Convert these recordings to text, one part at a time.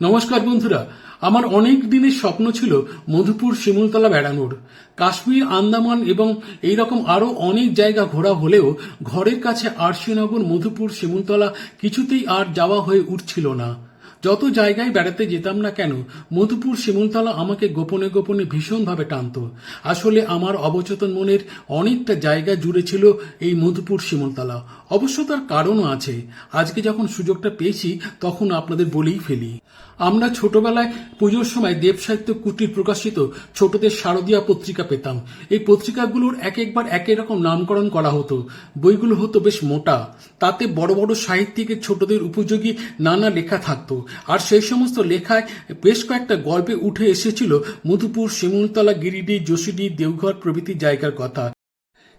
নমস্কার বন্ধুরা, আমার অনেক দিনের স্বপ্ন ছিল মধুপুর শিমুলতলা বেড়ানোর কাশ্মীর, আন্দামান এবং এই রকম আরও অনেক জায়গা ঘোরা হলেও ঘরের কাছে আরশিনগর মধুপুর, শিমুলতলা কিছুতেই আর যাওয়া হয়ে উঠছিল না। যত জায়গায় বেড়াতে যেতাম না কেন, মধুপুর শিমুলতলা আমাকে গোপনে গোপনে ভীষণভাবে টানত। আসলে আমার অবচেতন মনের অনেকটা জায়গা জুড়ে ছিল এই মধুপুর শিমুলতলা। অবশ্য তার কারণও আছে। আজকে যখন সুযোগটা পেয়েছি, তখন আপনাদের বলেই ফেলি। আমরা ছোটবেলায় পুজোর সময় দেব সাহিত্য কুটির প্রকাশিত ছোটদের শারদীয়া পত্রিকা পেতাম। এই পত্রিকাগুলোর এক একবার এক এক রকম নামকরণ করা হতো। বইগুলো হতো বেশ মোটা। তাতে বড় বড় সাহিত্যিকের ছোটদের উপযোগী নানা লেখা থাকত। আর সেই সমস্ত লেখায় বেশ কয়েকটা গল্পে উঠে এসেছিল মধুপুর, শিমুলতলা, গিরিডি, যোশীডি, দেওঘর প্রভৃতি জায়গার কথা।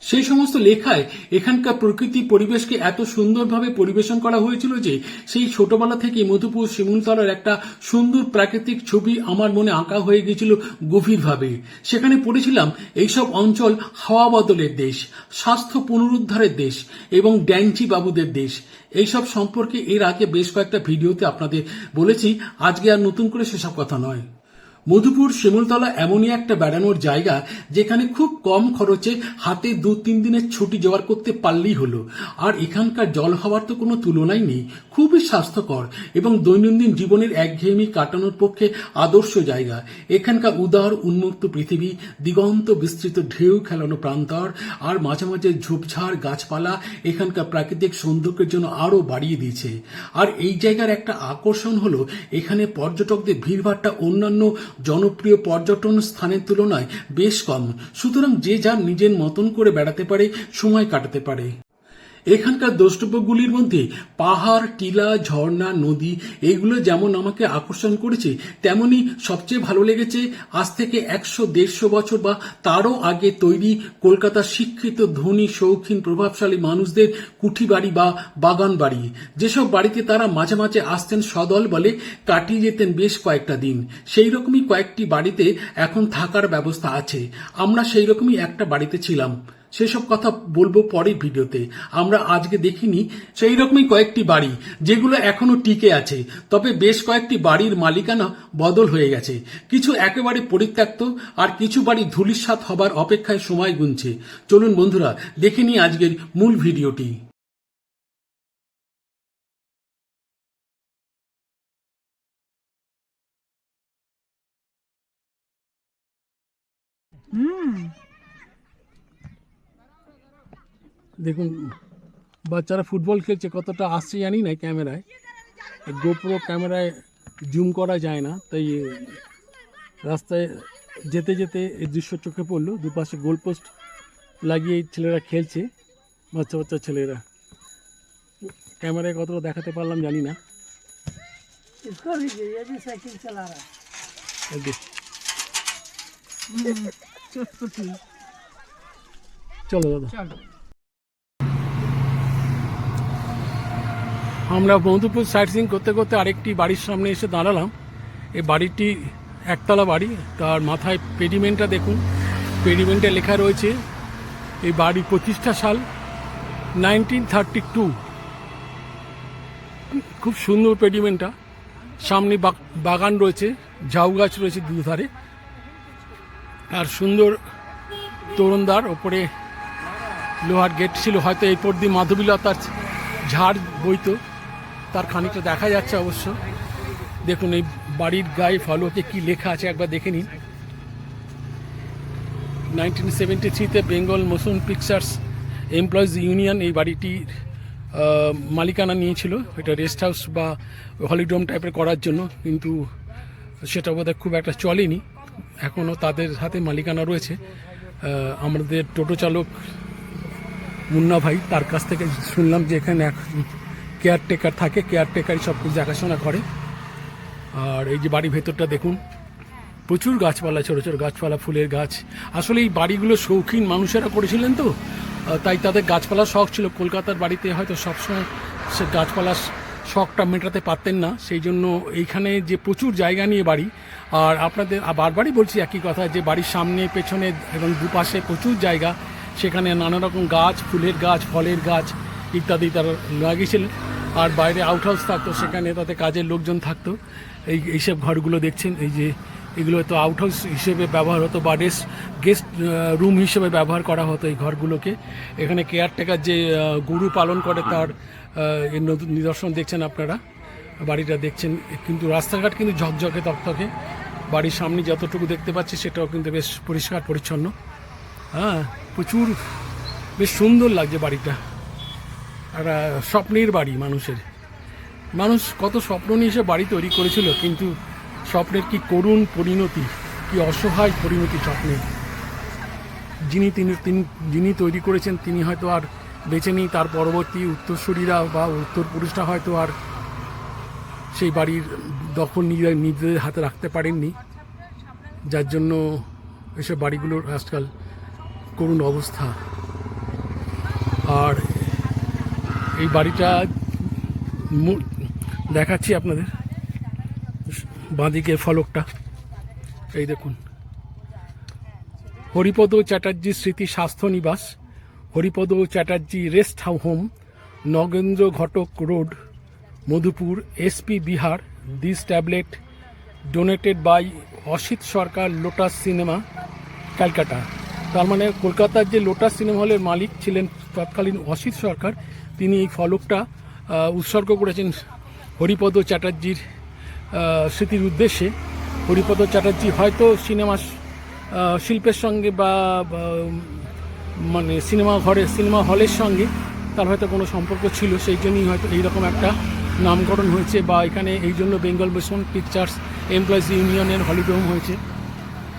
সেই সমস্ত লেখায় এখানকার প্রকৃতি পরিবেশকে এত সুন্দরভাবে পরিবেশন করা হয়েছিল যে সেই ছোটবেলা থেকে মধুপুর শিমুলতলার একটা সুন্দর প্রাকৃতিক ছবি আমার মনে আঁকা হয়ে গিয়েছিল গভীরভাবে। সেখানে পড়েছিলাম এইসব অঞ্চল হাওয়া বদলের দেশ, স্বাস্থ্য পুনরুদ্ধারের দেশ এবং ড্যাঞ্চি বাবুদের দেশ। এইসব সম্পর্কে এর আগে বেশ কয়েকটা ভিডিওতে আপনাদের বলেছি, আজকে আর নতুন করে সেসব কথা নয়। মধুপুর শিমুলতলা এমনই একটা বেড়ানোর জায়গা যেখানে খুব কম খরচে হাতে দু তিন দিনের ছুটি জোগাড় করতে পারলেই হলো। আর এখানকার জল হওয়ার তো কোনো তুলনাই নেই। খুবই স্বাস্থ্যকর এবং দৈনন্দিন জীবনের একঘেয়েমি কাটানোর পক্ষে আদর্শ জায়গা। এখানকার উদার, উন্মুক্ত পৃথিবী, দিগন্ত বিস্তৃত ঢেউ খেলানো প্রান্তর আর মাঝে মাঝে ঝোপঝাড় গাছপালা এখানকার প্রাকৃতিক সৌন্দর্যের জন্য আরও বাড়িয়ে দিয়েছে। আর এই জায়গার একটা আকর্ষণ হলো এখানে পর্যটকদের ভিড়ভাড়টা অন্যান্য জনপ্রিয় পর্যটন স্থানের তুলনায় বেশ কম। সুতরাং যে যার নিজের মতন করে বেড়াতে পারে, সময় কাটাতে পারে। এখানকার দ্রষ্টব্যগুলির মধ্যে পাহাড়, টিলা, ঝর্ণা, নদী, এগুলো যেমন আমাকে আকর্ষণ করেছে, তেমনি সবচেয়ে ভালো লেগেছে আজ থেকে একশো দেড়শো বছর বা তারও আগে তৈরি কলকাতার শিক্ষিত ধনী, শৌখিন, প্রভাবশালী মানুষদের কুঠি বাড়ি বা বাগান বাড়ি যেসব বাড়িতে তারা মাঝে মাঝে আসতেন সদল বলে কাটিয়ে যেতেন বেশ কয়েকটা দিন। সেই রকমই কয়েকটি বাড়িতে এখন থাকার ব্যবস্থা আছে। আমরা সেই রকমই একটা বাড়িতে ছিলাম। সেসব কথা বলব পরের ভিডিওতে। আমরা আজকে দেখিনি সেই রকমই কয়েকটি বাড়ি যেগুলো এখনও টিকে আছে, তবে বেশ কয়েকটি বাড়ির মালিকানা বদল হয়ে গেছে। কিছু একেবারে পরিত্যক্ত আর কিছু বাড়ি ধুলিস্বাত হবার অপেক্ষায় সময় গুনছে। চলুন বন্ধুরা, দেখে নিই আজকের মূল ভিডিওটি। দেখুন বাচ্চারা ফুটবল খেলছে কতটা আসছে জানি না ক্যামেরায়। গোপ্রো ক্যামেরায় জুম করা যায় না তাই রাস্তায় যেতে যেতে এই দৃশ্য চোখে পড়ল। দুপাশে গোলপোস্ট লাগিয়ে ছেলেরা খেলছে বাচ্চা বাচ্চা ছেলেরা। ক্যামেরায় কতটা দেখাতে পারলাম জানি না। চলো দাদা চলো আমরা মধুপুর সাইট সিং করতে করতে আরেকটি বাড়ির সামনে এসে দাঁড়ালাম। এই বাড়িটি একতলা বাড়ি। তার মাথায় পেডিমেন্টটা দেখুন। পেডিমেন্টে লেখা রয়েছে, এই বাড়ি প্রতিষ্ঠা সাল নাইনটিন থার্টি টু। খুব সুন্দর পেডিমেন্টটা। সামনে বাগান রয়েছে, ঝাউ গাছ রয়েছে দুধারে আর সুন্দর তরুণদার ওপরে লোহার গেট ছিল। হয়তো এরপর দিয়ে মাধবীলতার ঝাড় বইতো। তার খানিকটা দেখা যাচ্ছে অবশ্য। দেখুন, এই বাড়ির গায়ে ফলোতে কি লেখা আছে একবার দেখে নিন। নাইনটিন সেভেন্টি থ্রিতে Bengal motion pictures employees union এই বাড়িটির মালিকানা নিয়েছিল। এটা রেস্ট হাউস বা হলিডোম টাইপের করার জন্য, কিন্তু সেটা বোধহয় খুব একটা চলেনি। এখনও তাদের হাতে মালিকানা রয়েছে। আমাদের টোটো চালক মুন্না ভাই তার কাছ থেকে শুনলাম যে এখানে কেয়ারটেকার থাকে কেয়ারটেকারই সব কিছু দেখাশোনা করে। আর এই যে বাড়ির ভেতরটা দেখুন, প্রচুর গাছপালা, ছোটো ছোটো গাছপালা, ফুলের গাছ। আসলে এই বাড়িগুলো শৌখিন মানুষেরা করেছিলেন তো তাই তাদের গাছপালার শখ ছিল। কলকাতার বাড়িতে হয়তো সবসময় সে গাছপালার শখটা মেটাতে পারতেন না, সেই জন্য এইখানে যে প্রচুর জায়গা নিয়ে বাড়ি। আর আপনাদের বারবারই বলছি একই কথা, যে বাড়ির সামনে, পেছনে এবং দুপাশে প্রচুর জায়গা। সেখানে নানা রকম গাছ, ফুলের গাছ, ফলের গাছ ইত্যাদি তারা লাগিয়েছিলেন আর বাইরে আউট হাউস থাকতো, সেখানে তাতে কাজের লোকজন থাকতো। এই এইসব ঘরগুলো দেখছেন, এই যে এগুলো তো আউট হাউস হিসেবে ব্যবহার হতো বা গেস্ট গেস্ট রুম হিসেবে ব্যবহার করা হতো এই ঘরগুলোকে। এখানে কেয়ারটেকার যে গরু পালন করে তার নতুন নিদর্শন দেখছেন আপনারা। বাড়িটা দেখছেন, কিন্তু রাস্তাঘাট কিন্তু ঝকঝকে তকতকে। বাড়ির সামনে যতটুকু দেখতে পাচ্ছি সেটাও কিন্তু বেশ পরিষ্কার পরিচ্ছন্ন। হ্যাঁ প্রচুর, বেশ সুন্দর লাগছে বাড়িটা। আহ, স্বপ্নের বাড়ি মানুষের। মানুষ কত স্বপ্ন নিয়ে এসে বাড়ি তৈরি করেছিল কিন্তু স্বপ্নের কি করুণ পরিণতি কি অসহায় পরিণতি স্বপ্নের? যিনি তিনি যিনি তৈরি করেছেন তিনি হয়তো আর বেঁচে নেই তার পরবর্তী উত্তরসূরিরা বা উত্তর পুরুষরা হয়তো আর সেই বাড়ির দখল নিজেদের হাতে রাখতে পারেননি। যার জন্য এসব বাড়িগুলোর আজকাল করুণ অবস্থা। আর এই বাড়িটা দেখাচ্ছি আপনাদের। বাঁদিকে ফলকটা। এই দেখুন। হরিপদ চ্যাটার্জি স্মৃতি স্বাস্থ্য নিবাস, Haripada Chatterjee rest home, Nagendra Ghatak road, Madhupur SP Bihar, this tablet, donated by Asit Sarkar, Lotus cinema, Calcutta. তার মানে কলকাতার যে লোটাস সিনেমা হলের মালিক ছিলেন তৎকালীন অসিত সরকার তিনি এই ফলকটা উৎসর্গ করেছেন হরিপদ চ্যাটার্জির স্মৃতির উদ্দেশ্যে। হরিপদ চ্যাটার্জি হয়তো সিনেমা শিল্পের সঙ্গে বা মানে সিনেমা ঘরে, সিনেমা হলের সঙ্গে তার হয়তো কোনো সম্পর্ক ছিল, সেই জন্যই হয়তো এইরকম একটা নামকরণ হয়েছে বা এখানে এই জন্য বেঙ্গল মিশন পিকচার্স এমপ্লয়িজ ইউনিয়নের হলিডে হোম হয়েছে।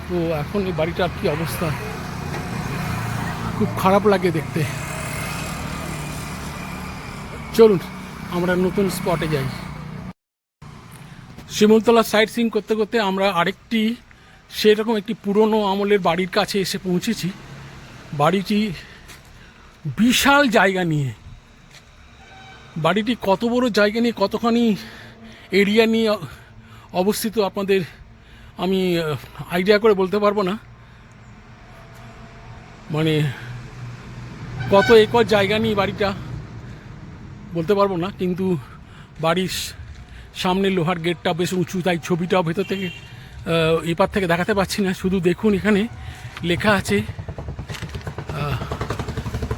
তো এখন এই বাড়িটার কি অবস্থা? খুব খারাপ লাগে দেখতে। চলুন, আমরা নতুন স্পটে যাই। শিমুলতলা সাইট সিং করতে করতে আমরা আরেকটি, সেরকম একটি পুরনো আমলের বাড়ির কাছে এসে পৌঁছেছি। বাড়িটি বিশাল জায়গা নিয়ে। বাড়িটি কত বড় জায়গা নিয়ে, কতখানি এরিয়া নিয়ে অবস্থিত আপনাদের আমি আইডিয়া করে বলতে পারব না। মানে কত একর জায়গা নিয়ে বাড়িটা বলতে পারব না কিন্তু বাড়ির সামনে লোহার গেটটা বেশ উঁচু তাই ছবিটাও ভেতর থেকে এপার থেকে দেখাতে পাচ্ছি না। শুধু দেখুন এখানে লেখা আছে আহ,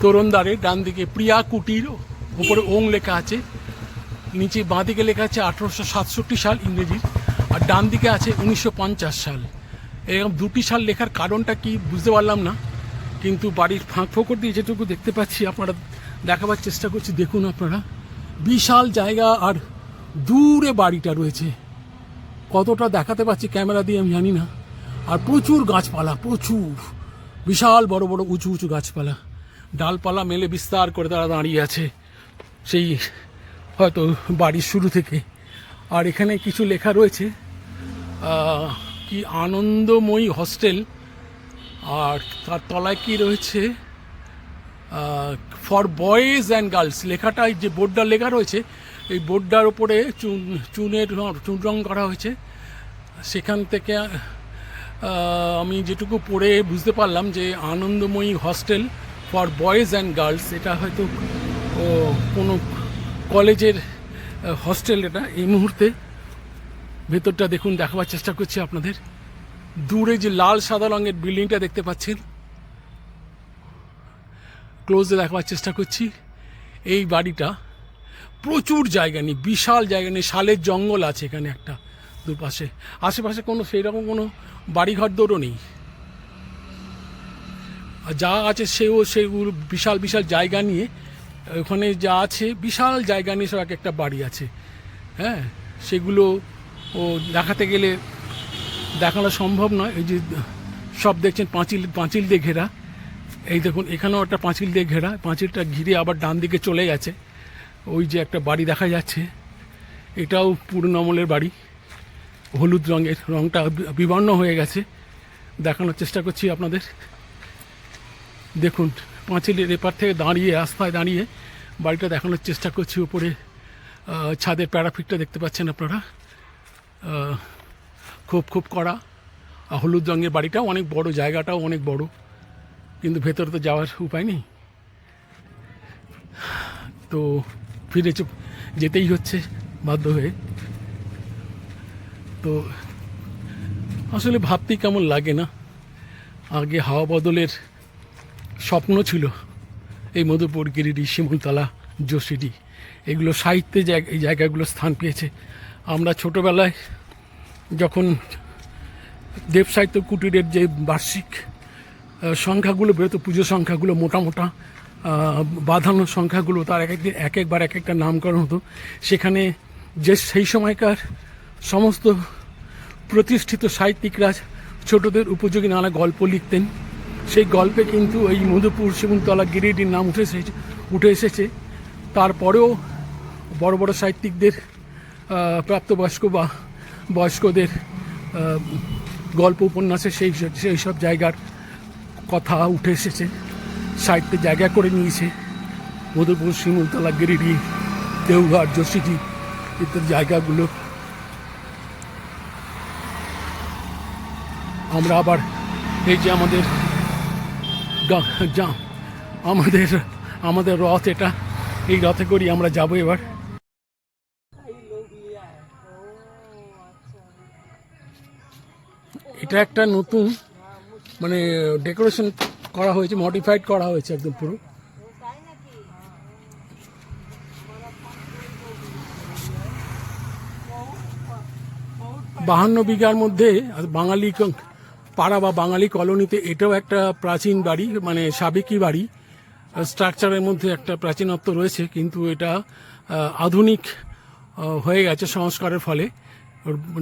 তোরণদ্বারে ডান দিকে প্রিয়া কুটির উপরে ওং লেখা আছে নিচে বাঁ দিকে লেখা আছে আঠারোশো সাতষট্টি সাল ইংরেজির আর ডান দিকে আছে উনিশশো পঞ্চাশ সাল। এরকম দুটি সাল লেখার কারণটা কি বুঝতে পারলাম না কিন্তু বাড়ির ফাঁক ফোকর দিয়ে যেটুকু দেখতে পাচ্ছি আপনারা দেখাবার চেষ্টা করছি, দেখুন আপনারা। বিশাল জায়গা আর দূরে বাড়িটা রয়েছে। কতটা দেখাতে পাচ্ছি ক্যামেরা দিয়ে আমি জানি না। আর প্রচুর গাছপালা, প্রচুর। বিশাল বড় বড় উঁচু উঁচু গাছপালা। ডালপালা মেলে বিস্তার করে তারা দাঁড়িয়ে আছে। সেই হয়তো বাড়ির শুরু থেকে। আর এখানে কিছু লেখা রয়েছে কি আনন্দময়ী হস্টেল। আর তার তলায় কি রয়েছে? For boys and girls. লেখাটা এই যে বোর্ডটা লেখা রয়েছে, এই বোর্ডটার উপরে চুন, চুনের চুন রং করা হয়েছে। সেখান থেকে আমি যেটুকু পড়ে বুঝতে পারলাম যে Anandamayi hostel for boys and girls, এটা হয়তো কোনো কলেজের হস্টেল এটা এই মুহূর্তে। ভেতরটা দেখুন, দেখাবার চেষ্টা করছি আপনাদের। দূরে যে লাল সাদা রঙের বিল্ডিংটা দেখতে পাচ্ছেন ক্লোজে দেখাবার চেষ্টা করছি। এই বাড়িটা প্রচুর জায়গা নেই, বিশাল জায়গা নেই, শালের জঙ্গল আছে এখানে একটা দুপাশে। আশেপাশে কোনো সেই রকম কোনো বাড়িঘর দৌড়ও নেই। আর যা আছে সেও সেগুলো বিশাল বিশাল জায়গা নিয়ে ওখানে যা আছে, বিশাল জায়গা নিয়ে সব এক একটা বাড়ি আছে। হ্যাঁ সেগুলো ও দেখাতে গেলে দেখানো সম্ভব নয়। এই যে সব দেখছেন পাঁচিল পাঁচিল দিয়ে ঘেরা। এই দেখুন, এখানেও একটা পাঁচিল দিয়ে ঘেরা। পাঁচিলটা ঘিরে আবার ডান দিকে চলে গেছে। ওই যে একটা বাড়ি দেখা যাচ্ছে। এটাও পুরনো আমলের বাড়ি। হলুদ রঙের। রঙটা বিবর্ণ হয়ে গেছে। দেখানোর চেষ্টা করছি আপনাদের। দেখুন, পাঁচিলের এপার থেকে দাঁড়িয়ে, রাস্তায় দাঁড়িয়ে বাড়িটা দেখানোর চেষ্টা করছি। উপরে ছাদের প্যারাফিটটা দেখতে পাচ্ছেন আপনারা। খুব খুব করা হলুদ রঙের বাড়িটাও অনেক বড়, জায়গাটাও অনেক বড়। কিন্তু ভেতরে তো যাওয়ার উপায় নেই। তো ফিরে চ- যেতেই হচ্ছে বাধ্য হয়ে। তো আসলে ভাবতেই কেমন লাগে না? আগে হাওয়া বদলের স্বপ্ন ছিল। এই মধুপুর, গিরিডি, শিমুলতলা যোশিডি এগুলো সাহিত্যে এই জায়গাগুলো স্থান পেয়েছে। আমরা ছোটোবেলায় যখন দেব সাহিত্য কুটিরের যে বার্ষিক সংখ্যাগুলো বেরোতো পুজো সংখ্যাগুলো মোটা মোটা বাঁধানো সংখ্যাগুলো তার এক একদিন, এক একবার এক একটা নামকরণ হতো। সেখানে যে সেই সময়কার সমস্ত প্রতিষ্ঠিত সাহিত্যিকরা ছোটদের উপযোগী নানা গল্প লিখতেন। সেই গল্পে কিন্তু এই মধুপুর শিমুলতলা গিরিডির নাম উঠে এসেছে উঠে এসেছে। তারপরেও বড় বড় সাহিত্যিকদের প্রাপ্তবয়স্ক বা বয়স্কদের গল্প উপন্যাসে সেই সেই সব জায়গার কথা উঠে এসেছে, সাহিত্যে জায়গা করে নিয়েছে। মধুপুর শিমুলতলা গিরিডি, দেওঘর যোশীজি ইত্যাদি জায়গাগুলো। আমরা আবার এই যে আমাদের আমাদের আমাদের রথ এটা, এই রথে করি আমরা যাব এবার। এটা একটা নতুন মানে ডেকোরেশন করা হয়েছে, মডিফাইড করা হয়েছে একদম পুরো। বাহান্ন বিঘার মধ্যে বাঙালি পাড়া বা বাঙালি কলোনিতে এটাও একটা প্রাচীন বাড়ি মানে সাবেকি বাড়ি। স্ট্রাকচারের মধ্যে একটা প্রাচীনত্ব রয়েছে, কিন্তু এটা আধুনিক হয়ে গেছে সংস্কারের ফলে।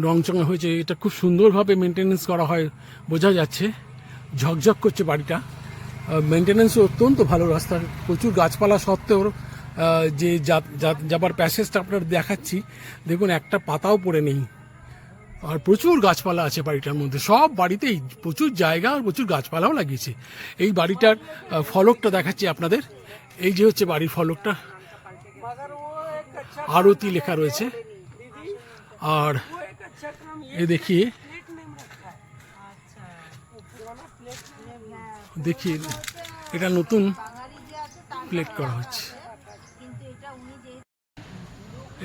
রংচঙা হয়েছে, এটা খুব সুন্দরভাবে মেনটেনেন্স করা হয়, বোঝা যাচ্ছে। ঝকঝক করছে বাড়িটা। মেনটেন্যান্সও অত্যন্ত ভালো রাস্তার প্রচুর গাছপালা সত্ত্বেও যে যাবার প্যাসেজটা আপনার দেখাচ্ছি, দেখুন, একটা পাতাও পড়ে নেই। আর প্রচুর গাছপালা আছে বাড়িটার মধ্যে। সব বাড়িতেই প্রচুর জায়গা আর প্রচুর গাছপালাও লাগিয়েছে। এই বাড়িটার ফলকটা দেখাচ্ছি আপনাদের। এই যে হচ্ছে বাড়ির ফলকটা। আরতি লেখা রয়েছে। আর এ দেখিয়ে দেখি এটা নতুন প্লেট করা হচ্ছে।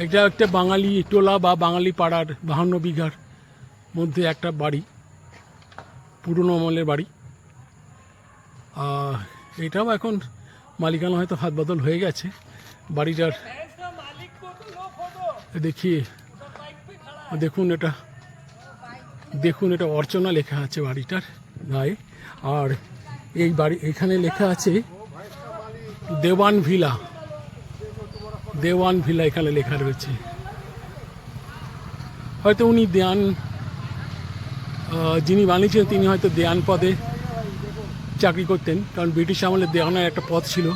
এটা একটা বাঙালি টোলা বা বাঙালি পাড়ার বাহান্ন বিঘার মধ্যে একটা বাড়ি, পুরনো আমলের বাড়ি। এটাও এখন মালিকানা হয়তো হাত বদল হয়ে গেছে। বাড়িটার দেখি, দেখুন এটা দেখুন এটা অর্চনা লেখা আছে বাড়িটার গায়ে। আর এই বাড়ি এখানে লেখা আছে দেওয়ান ভিলা। দেওয়ান ভিলা এখানে লেখা রয়েছে। হয়তো উনি দেয়ান যিনি বানিয়েছিলেন, তিনি হয়তো দেয়ান পদে চাকরি করতেন, কারণ ব্রিটিশ আমলে দেওয়ানের একটা পদ ছিল।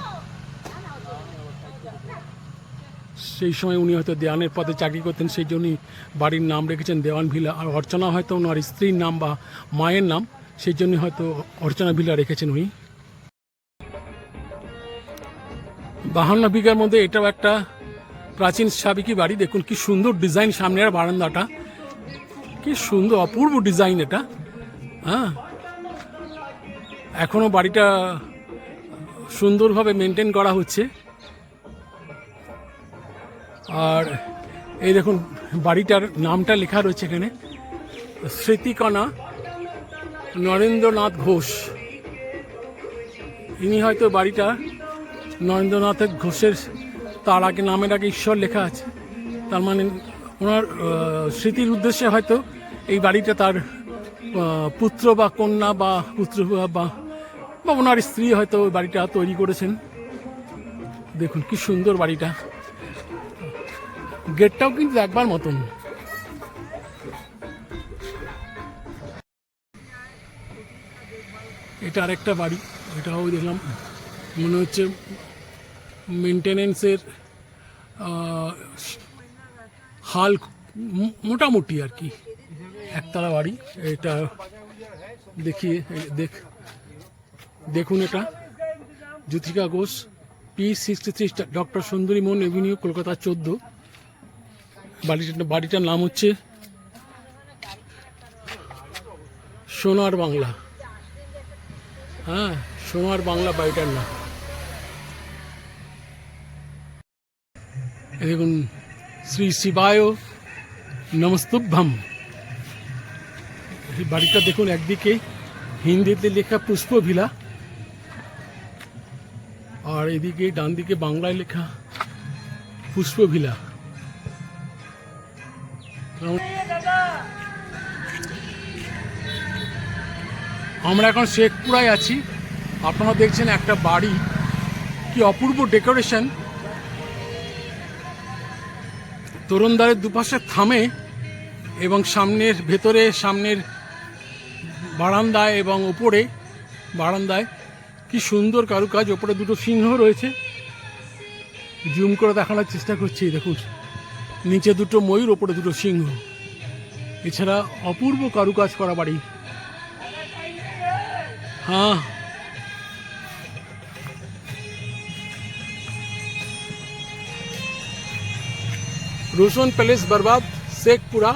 সেই সময় উনি হয়তো দেওয়ানের পদে চাকরি করতেন, সেই জন্যই বাড়ির নাম রেখেছেন দেওয়ান ভিলা। আর অর্চনা হয়তো ওনার স্ত্রীর নাম বা মায়ের নাম। সেই জন্য হয়তো অর্চনা বিলা রেখেছেন উনি। বাহান্ন বিঘার মধ্যে এটাও একটা প্রাচীন সাবেকি বাড়ি। দেখুন, কি সুন্দর ডিজাইন সামনের বারান্দাটা। কি সুন্দর, অপূর্ব ডিজাইন এটা। হ্যাঁ। এখনও বাড়িটা সুন্দরভাবে মেনটেন করা হচ্ছে। আর এই দেখুন, বাড়িটার নামটা লেখা রয়েছে এখানে, স্মৃতিকণা নরেন্দ্রনাথ ঘোষ। ইনি হয়তো বাড়িটা নরেন্দ্রনাথ ঘোষের, তার আগে নামের আগে ঈশ্বর লেখা আছে। তার মানে ওনার স্মৃতির উদ্দেশ্যে হয়তো এই বাড়িটা তার পুত্র বা কন্যা বা পুত্র বা বা ওনার স্ত্রী হয়তো ওই বাড়িটা তৈরি করেছেন। দেখুন কি সুন্দর বাড়িটা। গেটটাও কিন্তু একবার মতন। এটা আরেকটা বাড়ি, এটাও দেখলাম। মনে হচ্ছে মেনটেনেন্সের হাল মোটামুটি আর কি। একতলা বাড়ি, এটা দেখিয়ে দেখ, দেখুন এটা। Jyotika Ghosh P sixty three doctor Sundari Mohan avenue Kolkata চোদ্দ। বাড়িটা বাড়িটার নাম হচ্ছে সোনার বাংলা। হ্যাঁ সোনার বাংলা বাড়িটার এই দেখুন, শ্রী শিবায় নমস্তুভ্যম। এই বাড়িটা দেখুন একদিকে হিন্দিতে লেখা পুষ্প ভিলা আর এদিকে ডান দিকে বাংলায় লেখা পুষ্প আমরা এখন শেখপুরায় আছি। আপনারা দেখছেন একটা বাড়ি। কি অপূর্ব ডেকোরেশন। তরুণদারের দুপাশে থামে এবং সামনের ভেতরে, সামনের বারান্দায় এবং ওপরে বারান্দায় কি সুন্দর কারুকাজ। ওপরে দুটো সিংহ রয়েছে। জুম করে দেখানোর চেষ্টা করছি, দেখুন। নিচে দুটো ময়ূর, ওপরে দুটো সিংহ। এছাড়া অপূর্ব কারুকাজ করা বাড়ি। হ্যাঁ रोशन पैलेस बर्बाद शेखपुरा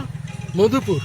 मधुपुर।